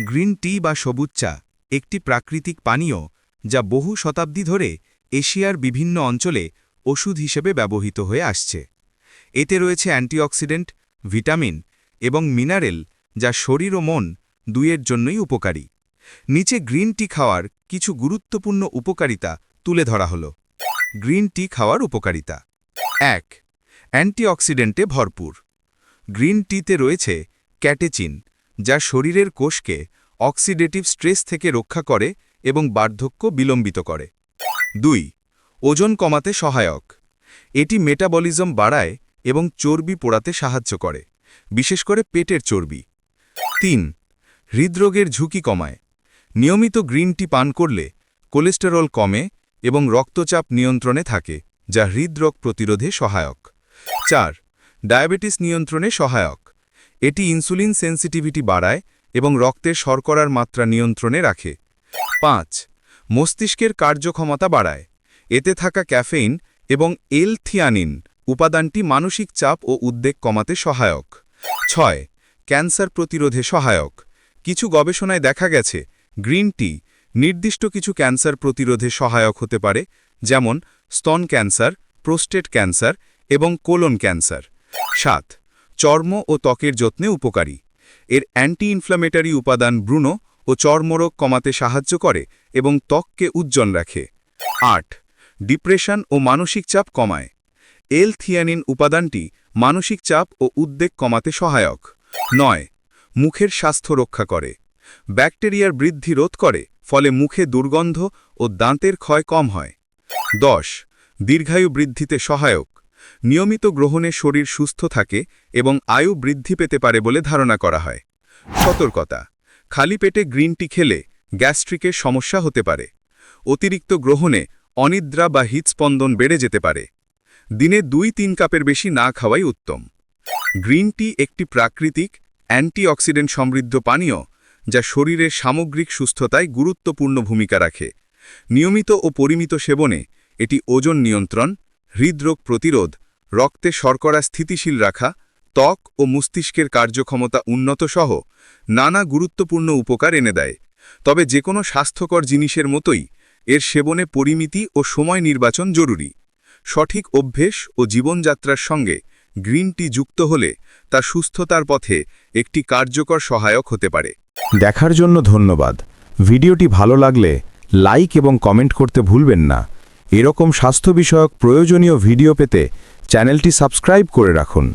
Green tea বা সবুজ চা, একটি প্রাকৃতিক পানীয় যা বহু শতাব্দী ধরে এশিয়ার বিভিন্ন অঞ্চলে ওষুধ হিসেবে ব্যবহৃত হয়ে আসছে। এতে রয়েছে অ্যান্টিঅক্সিডেন্ট, ভিটামিন এবং মিনারেল যা শরীর ও মন দুইয়ের জন্যই উপকারী। নিচে গ্রিন টি খাওয়ার কিছু গুরুত্বপূর্ণ উপকারিতা তুলে ধরা হল। গ্রিন টি খাওয়ার উপকারিতা। এক, অ্যান্টিঅক্সিডেন্টে ভরপুর। গ্রিন টিতে রয়েছে ক্যাটেচিন যা শরীরের কোষকে অক্সিডেটিভ স্ট্রেস থেকে রক্ষা করে এবং বার্ধক্য বিলম্বিত করে। দুই, ওজন কমাতে সহায়ক। এটি মেটাবলিজম বাড়ায় এবং চর্বি পোড়াতে সাহায্য করে, বিশেষ করে পেটের চর্বি। তিন, হৃদরোগের ঝুঁকি কমায়। নিয়মিত গ্রিন টি পান করলে কোলেস্টেরল কমে এবং রক্তচাপ নিয়ন্ত্রণে থাকে, যা হৃদরোগ প্রতিরোধে সহায়ক। চার, ডায়াবেটিস নিয়ন্ত্রণে সহায়ক। এটি ইনসুলিন সেন্সিটিভিটি বাড়ায় এবং রক্তের শর্করার মাত্রা নিয়ন্ত্রণে রাখে। পাঁচ, মস্তিষ্কের কার্যক্ষমতা বাড়ায়। এতে থাকা ক্যাফেইন এবং এল থিয়ানিন উপাদানটি মানসিক চাপ ও উদ্বেগ কমাতে সহায়ক। ছয়, ক্যান্সার প্রতিরোধে সহায়ক। কিছু গবেষণায় দেখা গেছে, গ্রিন টি নির্দিষ্ট কিছু ক্যান্সার প্রতিরোধে সহায়ক হতে পারে, যেমন স্তন ক্যান্সার, প্রোস্টেট ক্যান্সার এবং কোলন ক্যান্সার। সাত চর্ম ও ত্বকের যত্নে উপকারী। এর অ্যান্টি ইনফ্লামেটারি উপাদান ব্রুনো ও চর্মরোগ কমাতে সাহায্য করে এবং ত্বককে উজ্জ্বল রাখে। আট, ডিপ্রেশন ও মানসিক চাপ কমায়। এল থিয়ানিন উপাদানটি মানসিক চাপ ও উদ্বেগ কমাতে সহায়ক। নয়, মুখের স্বাস্থ্য রক্ষা করে। ব্যাকটেরিয়ার বৃদ্ধি রোধ করে, ফলে মুখে দুর্গন্ধ ও দাঁতের ক্ষয় কম হয়। দশ, দীর্ঘায়ু বৃদ্ধিতে সহায়ক। নিয়মিত গ্রহণে শরীর সুস্থ থাকে এবং আয়ু বৃদ্ধি পেতে পারে বলে ধারণা করা হয়। সতর্কতা। খালি পেটে গ্রিন টি খেলে গ্যাস্ট্রিকের সমস্যা হতে পারে। অতিরিক্ত গ্রহণে অনিদ্রা বা হৃৎস্পন্দন বেড়ে যেতে পারে। দিনে দুই তিন কাপের বেশি না খাওয়াই উত্তম। গ্রিন টি একটি প্রাকৃতিক অ্যান্টিঅক্সিডেন্ট সমৃদ্ধ পানীয় যা শরীরের সামগ্রিক সুস্থতায় গুরুত্বপূর্ণ ভূমিকা রাখে। নিয়মিত ও পরিমিত সেবনে এটি ওজন নিয়ন্ত্রণ হৃদরোগ প্রতিরোধ, রক্তে শর্করা স্থিতিশীল রাখা, ত্বক ও মস্তিষ্কের কার্যক্ষমতা উন্নত সহ নানা গুরুত্বপূর্ণ উপকার এনে দেয়। তবে যে কোনো স্বাস্থ্যকর জিনিসের মতোই এর সেবনে পরিমিতি ও সময় নির্বাচন জরুরি। সঠিক অভ্যেস ও জীবনযাত্রার সঙ্গে গ্রিন টি যুক্ত হলে তা সুস্থতার পথে একটি কার্যকর সহায়ক হতে পারে। দেখার জন্য ধন্যবাদ। ভিডিওটি ভালো লাগলে লাইক এবং কমেন্ট করতে ভুলবেন না। এরকম স্বাস্থ্য বিষয়ক প্রয়োজনীয় ভিডিও পেতে চ্যানেলটি সাবস্ক্রাইব করে রাখুন।